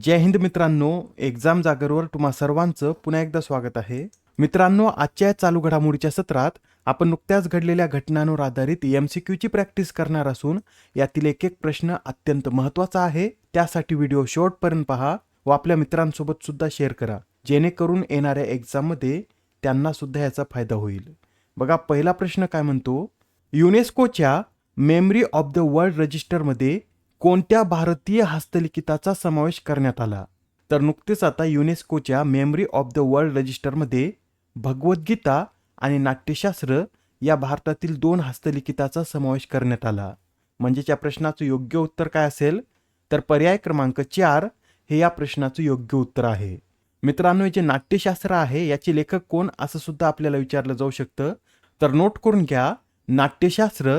जय हिंद मित्रांनो एक्झाम जागरवर तुम्हा सर्वांचं पुन्हा एकदा स्वागत आहे. मित्रांनो आजच्या या चालू घडामोडीच्या सत्रात आपण नुकत्याच घडलेल्या घटनांवर आधारित एम सी क्यूची प्रॅक्टिस करणार असून यातील एक एक प्रश्न अत्यंत महत्त्वाचा आहे. त्यासाठी व्हिडिओ शेवटपर्यंत पहा व आपल्या मित्रांसोबत सुद्धा शेअर करा. जेणेकरून येणाऱ्या एक्झाममध्ये त्यांना सुद्धा याचा फायदा होईल. बघा पहिला प्रश्न काय म्हणतो? युनेस्कोच्या मेमरी ऑफ द वर्ल्ड रजिस्टरमध्ये कोणत्या भारतीय हस्तलिखिताचा समावेश करण्यात आला? तर नुकतेच आता युनेस्कोच्या मेमरी ऑफ द वर्ल्ड रजिस्टरमध्ये भगवद्गीता आणि नाट्यशास्त्र या भारतातील दोन हस्तलिखिताचा समावेश करण्यात आला. म्हणजेच या प्रश्नाचं योग्य उत्तर काय असेल? तर पर्याय क्रमांक चार हे या प्रश्नाचं योग्य उत्तर आहे. मित्रांनो जे नाट्यशास्त्र आहे याचे लेखक कोण असं सुद्धा आपल्याला विचारलं जाऊ शकतं. तर नोट करून घ्या नाट्यशास्त्र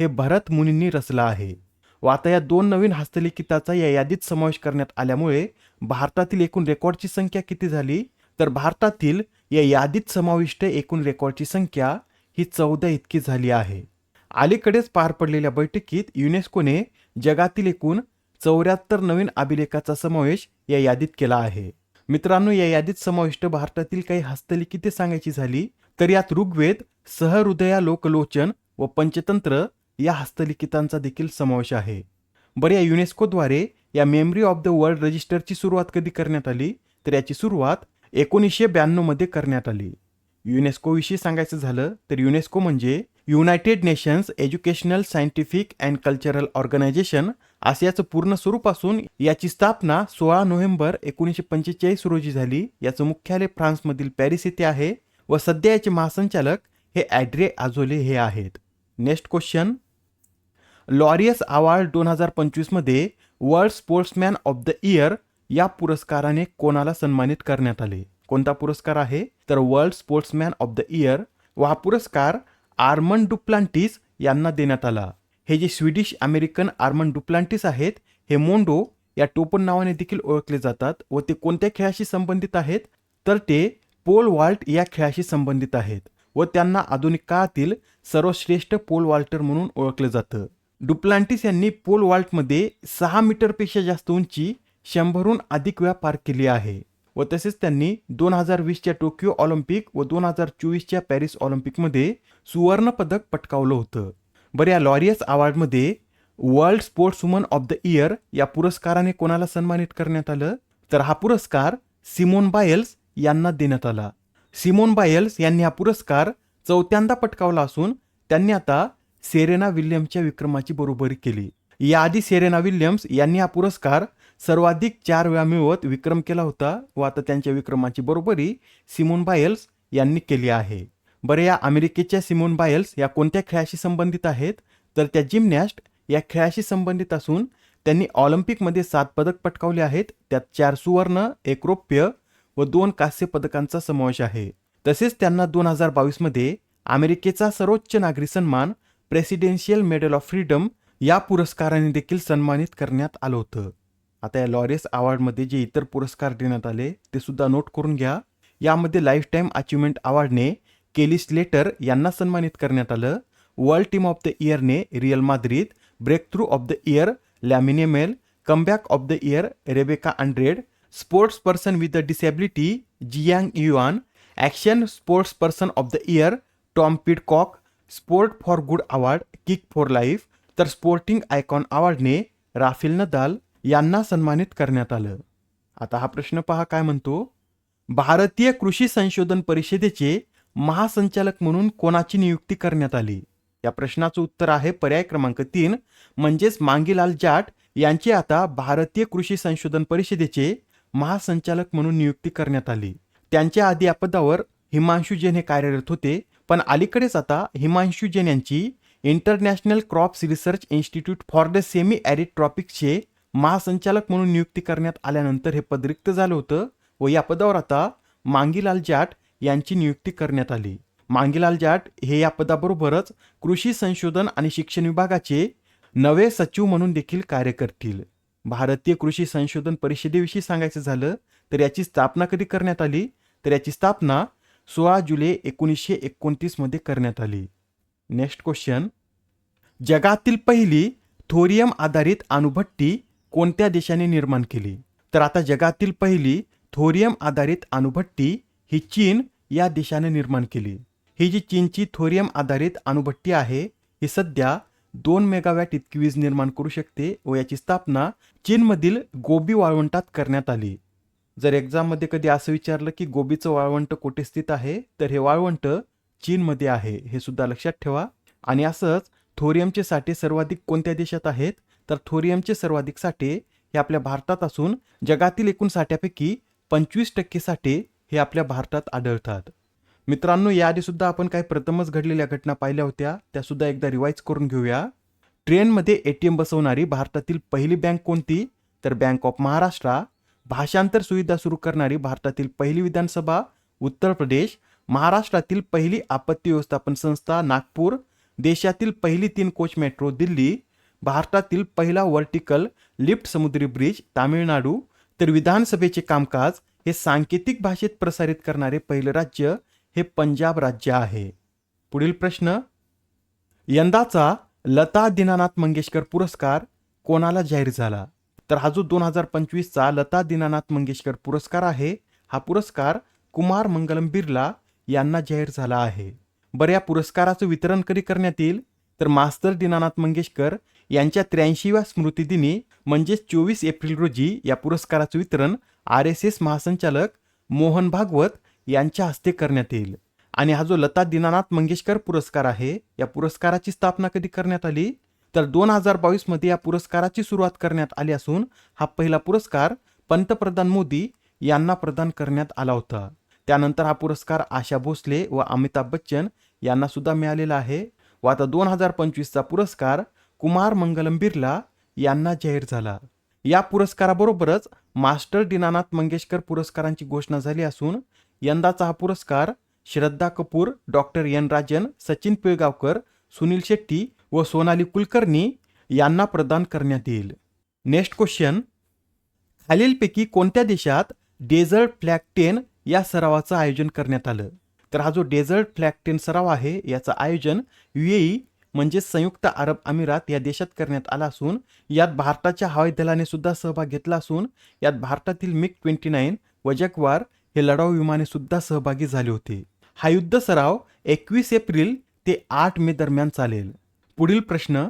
हे भरत मुनींनी रचलं आहे. व आता या दोन नवीन हस्तलिखिताचा या यादीत समावेश करण्यात आल्यामुळे भारतातील एकूण रेकॉर्डची संख्या किती झाली? तर भारतातील या यादीत समाविष्ट एकूण रेकॉर्डची संख्या ही चौदा इतकी झाली आहे. अलीकडेच पार पडलेल्या बैठकीत युनेस्कोने जगातील एकूण चौऱ्याहत्तर नवीन अभिलेखाचा समावेश या यादीत केला आहे. मित्रांनो या यादीत समाविष्ट भारतातील काही हस्तलिखिते सांगायची झाली तर यात ऋग्वेद सहृदया लोकलोचन व पंचतंत्र या हस्तलिखितांचा देखील समावेश आहे. बरं या युनेस्कोद्वारे या मेमरी ऑफ द वर्ल्ड रजिस्टरची सुरुवात कधी करण्यात आली? तर याची सुरुवात एकोणीसशे ब्याण्णवमध्ये करण्यात आली. युनेस्कोविषयी सांगायचं झालं तर युनेस्को म्हणजे United nations educational scientific and cultural organisation असं याचं पूर्ण स्वरूप असून याची स्थापना सोळा नोव्हेंबर एकोणीसशे पंचेचाळीस रोजी झाली. याचं मुख्यालय फ्रान्समधील पॅरिस येथे आहे व सध्या याचे महासंचालक हे ॲड्रे आझोले हे आहेत. Next question. लॉरियस अवॉर्ड दोन हजार पंचवीसमध्ये world sportsman of the year या पुरस्काराने कोणाला सन्मानित करण्यात आले? कोणता पुरस्कार आहे? तर world sportsman of the year व हा पुरस्कार आर्मन डुप्लांटिस यांना देण्यात आला. हे जे स्वीडिश अमेरिकन आर्मन डुप्लांटिस आहेत हे मोंडो या टोपण नावाने देखील ओळखले जातात व ते कोणत्या खेळाशी संबंधित आहेत? तर ते पोल वॉल्ट या खेळाशी संबंधित आहेत. व त्यांना आधुनिक काळातील सर्वश्रेष्ठ पोल वॉल्टर म्हणून ओळखलं जातं. डुप्लांटिस यांनी पोल वॉल्टमध्ये सहा मीटरपेक्षा जास्त उंची शंभरहून अधिक वेळा पार केली आहे. व तसेच त्यांनी दोन हजार वीसच्या टोकियो ऑलिम्पिक व दोन हजार चोवीसच्या पॅरिस ऑलिम्पिकमध्ये सुवर्ण पदक पटकावलं होतं. बरं या Laureus अवॉर्डमध्ये world sports woman of the year या पुरस्काराने कोणाला सन्मानित करण्यात आलं? तर हा पुरस्कार सिमोन बायल्स यांना देण्यात आला. सिमोन बायल्स यांनी हा पुरस्कार चौथ्यांदा पटकावला असून त्यांनी आता सेरेना विल्यम्सच्या विक्रमाची बरोबरी केली. याआधी सेरेना विल्यम्स यांनी हा पुरस्कार सर्वाधिक चार वेळा मिळवत विक्रम केला होता व आता त्यांच्या विक्रमाची बरोबरी सिमोन बायल्स यांनी केली आहे. बरं या अमेरिकेच्या सिमोन बायल्स या कोणत्या खेळाशी संबंधित आहेत? तर त्या जिमनॅस्ट या खेळाशी संबंधित असून त्यांनी ऑलिम्पिकमध्ये सात पदक पटकावले आहेत. त्यात चार सुवर्ण एक रौप्य व दोन कांस्य पदकांचा समावेश आहे. तसेच त्यांना दोन हजार बावीसमध्ये अमेरिकेचा सर्वोच्च नागरी सन्मान प्रेसिडेन्शियल मेडल ऑफ फ्रीडम या पुरस्काराने देखील सन्मानित करण्यात आलं होतं. आता या लॉरेस अवॉर्डमध्ये जे इतर पुरस्कार देण्यात आले ते सुद्धा नोट करून घ्या. यामध्ये लाईफ टाईम अचिव्हमेंट अवॉर्डने केली स्लेटर यांना सन्मानित करण्यात आलं. World team of the इयरने Real Madrid breakthrough of the year Lamine Yamal comeback of the year Rebeca Andrade sports person with the disability Jiang Yuan action sports person of the year Tom Pidcock sport for good award kick for life तर sporting icon अवॉर्डने Rafael Nadal यांना सन्मानित करण्यात आलं. आता हा प्रश्न पहा काय म्हणतो? भारतीय कृषी संशोधन परिषदेचे महासंचालक म्हणून कोणाची नियुक्ती करण्यात आली? या प्रश्नाचं उत्तर आहे पर्याय क्रमांक तीन म्हणजेच मांगीलाल जाट यांचे आता भारतीय कृषी संशोधन परिषदेचे महासंचालक म्हणून नियुक्ती करण्यात आली. त्यांच्या आधी या पदावर हिमांशू जैन हे कार्यरत होते पण अलीकडेच आता हिमांशू जैन यांची International Crops Research Institute for the Semi Arid ट्रॉपिक्सचे महासंचालक म्हणून नियुक्ती करण्यात आल्यानंतर हे पद रिक्त झालं होतं व या पदावर आता मांगीलाल जाट यांची नियुक्ती करण्यात आली. मांगीलाल जाट हे या पदाबरोबरच कृषी संशोधन आणि शिक्षण विभागाचे नवे सचिव म्हणून देखील कार्य करतील. भारतीय कृषी संशोधन परिषदेविषयी सांगायचं झालं तर याची स्थापना कधी करण्यात आली? तर याची स्थापना सोळा जुलै एकोणीसशे एकोणतीसमध्ये करण्यात आली. नेक्स्ट क्वेश्चन जगातील पहिली थोरियम आधारित अणुभट्टी कोणत्या देशाने निर्माण केली? तर आता जगातील पहिली थोरियम आधारित अणुभट्टी ही चीन या देशाने निर्माण केली. ही जी चीनची थोरियम आधारित अणुभट्टी आहे ही सध्या दोन मेगावॅट इतकी वीज निर्माण करू शकते व याची स्थापना चीनमधील गोबी वाळवंटात करण्यात आली. जर एक्झाममध्ये कधी असं विचारलं की गोबीचं वाळवंट कुठे स्थित आहे तर हे वाळवंट चीनमध्ये आहे हे सुद्धा लक्षात ठेवा. आणि असंच थोरियमचे साठे सर्वाधिक कोणत्या देशात आहेत? तर थोरियमचे सर्वाधिक साठे हे आपल्या भारतात असून जगातील एकूण साठ्यापैकी पंचवीस टक्के साठे हे आपल्या भारतात आढळतात. मित्रांनो याआधी सुद्धा आपण काही प्रथमच घडलेल्या घटना पाहिल्या होत्या. त्या सुद्धा एकदा रिवाईज करून घेऊया. ट्रेनमध्ये एटीएम बसवणारी भारतातील पहिली बँक कोणती? तर बँक ऑफ महाराष्ट्र. भाषांतर सुविधा सुरू करणारी भारतातील पहिली विधानसभा उत्तर प्रदेश. महाराष्ट्रातील पहिली आपत्ती व्यवस्थापन संस्था नागपूर. देशातील पहिली तीन कोच मेट्रो दिल्ली. भारतातील पहिला व्हर्टिकल लिफ्ट समुद्री ब्रिज तामिळनाडू. तर विधानसभेचे कामकाज हे सांकेतिक भाषेत प्रसारित करणारे पहिले राज्य हे पंजाब राज्य आहे. पुढील प्रश्न यंदाचा लता दीनानाथ मंगेशकर पुरस्कार कोणाला जाहीर झाला? तर हा जो दोन हजार पंचवीसचा लता दीनानाथ मंगेशकर पुरस्कार आहे हा पुरस्कार कुमार मंगलम बिर्ला यांना जाहीर झाला आहे. बरं या पुरस्काराचं वितरण कधी करण्यात येईल? तर मास्तर दीनानाथ मंगेशकर यांच्या त्र्याऐंशीव्या स्मृतिदिनी म्हणजेच चोवीस एप्रिल रोजी या पुरस्काराचं वितरण आर एस एस महासंचालक मोहन भागवत यांच्या हस्ते करण्यात येईल. आणि हा जो लता दीनानाथ मंगेशकर पुरस्कार आहे या पुरस्काराची स्थापना कधी करण्यात आली? तर दोन हजार बावीसमध्ये या पुरस्काराची सुरुवात करण्यात आली असून हा पहिला पुरस्कार पंतप्रधान मोदी यांना प्रदान करण्यात आला होता. त्यानंतर हा पुरस्कार आशा भोसले व अमिताभ बच्चन यांना सुद्धा मिळालेला आहे व आता दोन हजार पंचवीसचा पुरस्कार कुमार मंगलम बिर्ला यांना जाहीर झाला. या पुरस्काराबरोबरच मास्टर दीनानाथ मंगेशकर पुरस्कारांची घोषणा झाली असून यंदाचा हा पुरस्कार श्रद्धा कपूर डॉक्टर एन राजन सचिन पिळगावकर सुनील शेट्टी व सोनाली कुलकर्णी यांना प्रदान करण्यात येईल. Next question. खालीलपैकी कोणत्या देशात डेझर्ट फ्लॅग टेन या सरावाचं आयोजन करण्यात आलं? तर हा जो डेझर्ट फ्लॅग टेन सराव आहे याचं आयोजन युएई म्हणजे संयुक्त अरब अमिरात या देशात करण्यात आला असून यात भारताच्या हवाई दलाने सुद्धा सहभाग घेतला असून यात भारतातील मिग ट्वेंटी नाईन व जगवार हे लढाऊ विमाने सुद्धा सहभागी झाले होते. हा युद्ध सराव एकवीस एप्रिल ते आठ मे दरम्यान चालेल. पुढील प्रश्न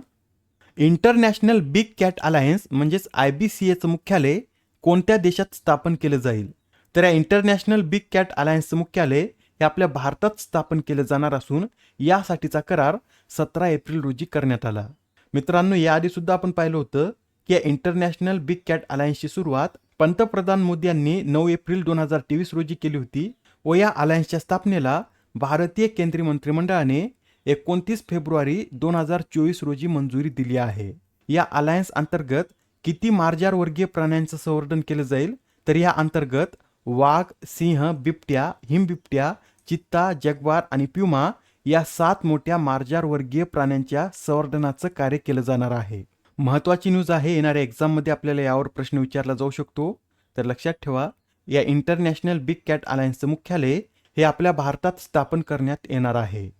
इंटरनॅशनल बिग कॅट अलायन्स म्हणजेच आय बी सी एचं मुख्यालय कोणत्या देशात स्थापन केलं जाईल? तर या इंटरनॅशनल बिग कॅट अलायन्सचं मुख्यालय हे आपल्या भारतात स्थापन केलं जाणार असून यासाठीचा करार सतरा एप्रिल रोजी करण्यात आला. मित्रांनो याआधी सुद्धा आपण पाहिलं होतं की या इंटरनॅशनल बिग कॅट अलायन्सची सुरुवात पंतप्रधान मोदी यांनी नऊ एप्रिल दोन हजार तेवीस रोजी केली होती. व या अलायन्सच्या स्थापनेला भारतीय केंद्रीय मंत्रिमंडळाने एकोणतीस फेब्रुवारी दोन हजार चोवीस रोजी मंजुरी दिली आहे. या अलायन्स अंतर्गत किती मार्जार वर्गीय प्राण्यांचं संवर्धन केलं जाईल? तर या अंतर्गत वाघ सिंह बिबट्या हिमबिबट्या चित्ता जगवार आणि प्युमा या सात मोठ्या मार्जार वर्गीय प्राण्यांच्या संवर्धनाचं कार्य केलं जाणार आहे. महत्वाची न्यूज आहे येणाऱ्या एक्झाममध्ये आपल्याला यावर प्रश्न विचारला जाऊ शकतो. तर लक्षात ठेवा या इंटरनॅशनल बिग कॅट अलायन्सचं मुख्यालय हे आपल्या भारतात स्थापन करण्यात येणार आहे.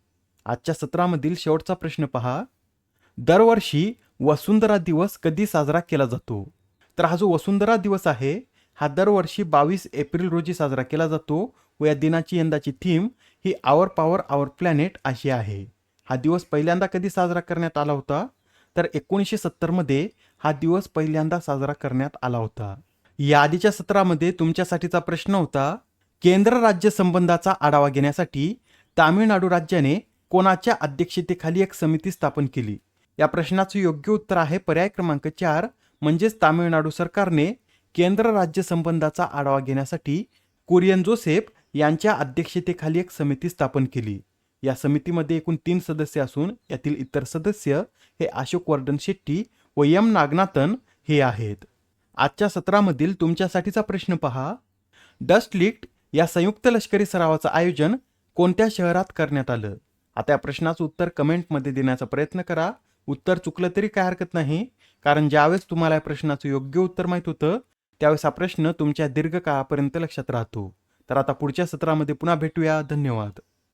आजच्या सत्रामधील शेवटचा प्रश्न पहा. दरवर्षी वसुंधरा दिवस कधी साजरा केला जातो? तर हा जो वसुंधरा दिवस आहे हा दरवर्षी बावीस एप्रिल रोजी साजरा केला जातो व या दिनाची यंदाची थीम ही आवर पॉवर आवर प्लॅनेट अशी आहे. हा दिवस पहिल्यांदा कधी साजरा करण्यात आला होता? तर एकोणीसशे सत्तरमध्ये हा दिवस पहिल्यांदा साजरा करण्यात आला होता. या आधीच्या सत्रामध्ये तुमच्यासाठीचा प्रश्न होता केंद्र राज्य संबंधाचा आढावा घेण्यासाठी तामिळनाडू राज्याने कोणाच्या अध्यक्षतेखाली एक समिती स्थापन केली? या प्रश्नाचं योग्य उत्तर आहे पर्याय क्रमांक चार म्हणजेच तामिळनाडू सरकारने केंद्र राज्य संबंधाचा आढावा घेण्यासाठी कुरियन जोसेफ यांच्या अध्यक्षतेखाली एक समिती स्थापन केली. या समितीमध्ये एकूण तीन सदस्य असून यातील इतर सदस्य हे अशोक वर्धन शेट्टी व एम नागनाथन हे आहेत. आजच्या सत्रामधील तुमच्यासाठीचा प्रश्न पहा. डस्ट लिफ्ट या संयुक्त लष्करी सरावाचं आयोजन कोणत्या शहरात करण्यात आलं? आता या प्रश्नाचं उत्तर कमेंटमध्ये देण्याचा प्रयत्न करा. उत्तर चुकलं तरी काय हरकत नाही. कारण ज्यावेळेस तुम्हाला या प्रश्नाचं योग्य उत्तर माहीत होतं त्यावेळेस हा प्रश्न तुमच्या दीर्घकाळापर्यंत लक्षात राहतो. तर आता पुढच्या सत्रामध्ये पुन्हा भेटूया. धन्यवाद.